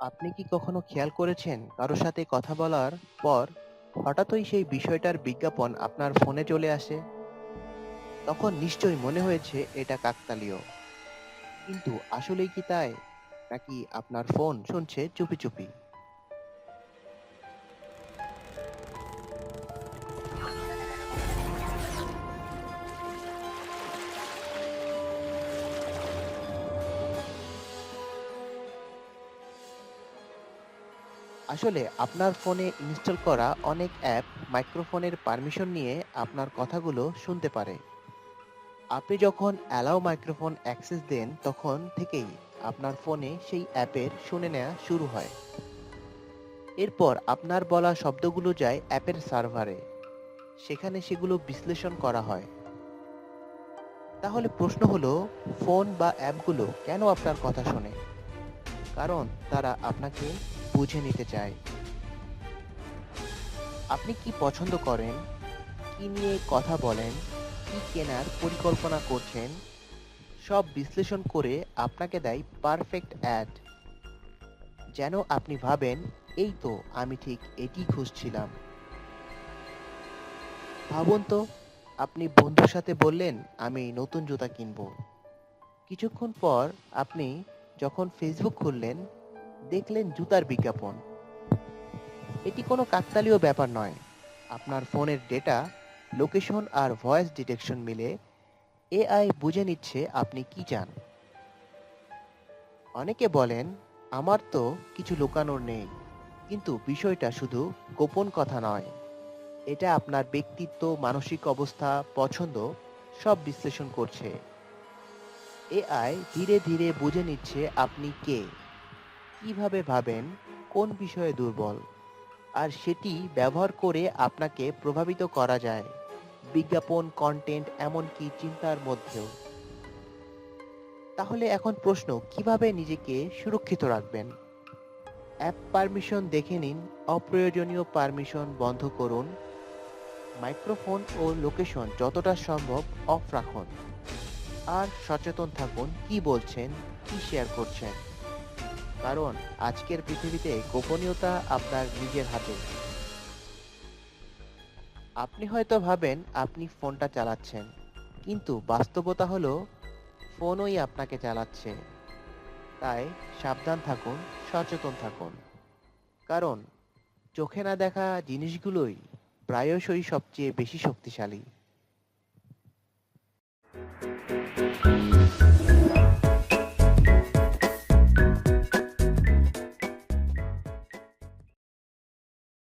আপনি কি কখনো খেয়াল করেছেন কারও সাথে কথা বলার পর হঠাৎই সেই বিষয়টার বিজ্ঞাপন আপনার ফোনে চলে আসে? তখন নিশ্চয়ই মনে হয়েছে এটা কাকতালীয়। কিন্তু আসলেই কি তাই? নাকি আপনার ফোন শুনছে চুপি চুপি? আসলে আপনার ফোনে ইনস্টল করা অনেক অ্যাপ মাইক্রোফোনের পারমিশন নিয়ে আপনার কথাগুলো শুনতে পারে। আপনি যখন অ্যালাও মাইক্রোফোন অ্যাক্সেস দেন, তখন থেকেই আপনার ফোনে সেই অ্যাপের শুনে নেওয়া শুরু হয়। এরপর আপনার বলা শব্দগুলো যায় অ্যাপের সার্ভারে। সেখানে সেগুলো বিশ্লেষণ করা হয়। তাহলে প্রশ্ন হলো, ফোন বা অ্যাপগুলো কেন আপনার কথা শোনে? কারণ তারা আপনাকে বুঝে নিতে চাই। আপনি কি পছন্দ করেন? কি নিয়ে কথা বলেন? কি কেনার পরিকল্পনা করছেন? সব বিশ্লেষণ করে আপনাকে দেয় পারফেক্ট অ্যাড। যেন আপনি ভাবেন, এই তো, আমি ঠিক এটি খুঁজছিলাম। ভাবুন তো, আপনি বন্ধুর সাথে বললেন, আমি নতুন জুতা কিনবো। কিছুক্ষণ পর আপনি যখন ফেসবুক খুললেন দেখলেন জুতার বিজ্ঞাপন। এটি কোনো কাকতালীয় ব্যাপার নয়। আপনার ফোনের ডেটা, লোকেশন আর ভয়েস ডিটেকশন মিলে এআই বুঝে নিচ্ছে আপনি কি চান। অনেকে বলেন, আমার তো কিছু লুকানোর নেই। কিন্তু বিষয়টা শুধু গোপন কথা নয়। এটা আপনার ব্যক্তিত্ব, মানসিক অবস্থা, পছন্দ, সব বিশ্লেষণ করছে। এআই ধীরে ধীরে বুঝে নিচ্ছে আপনি কে। কীভাবে ভাবেন কোন বিষয়ে দুর্বল? আর সেটি ব্যবহার করে আপনাকে প্রভাবিত করা যায়। বিজ্ঞাপন কন্টেন্ট এমনকি চিন্তার মধ্যেও। তাহলে এখন প্রশ্ন, কীভাবে নিজেকে সুরক্ষিত রাখবেন? অ্যাপ পারমিশন দেখে নিন, অপ্রয়োজনীয় পারমিশন বন্ধ করুন। মাইক্রোফোন ও লোকেশন যতটা সম্ভব অফ রাখুন। আর সচেতন থাকুন, কি বলছেন, কি শেয়ার করছেন। কারণ আজকের পৃথিবীতে গোপনীয়তা আপনার নিজের হাতে। আপনি হয়তো ভাবেন আপনি ফোনটা চালাচ্ছেন, কিন্তু বাস্তবতা হলো ফোনই আপনাকে চালাচ্ছে। তাই সাবধান থাকুন, সচেতন থাকুন। কারণ চোখে না দেখা জিনিসগুলোই প্রায়শই সবচেয়ে বেশি শক্তিশালী।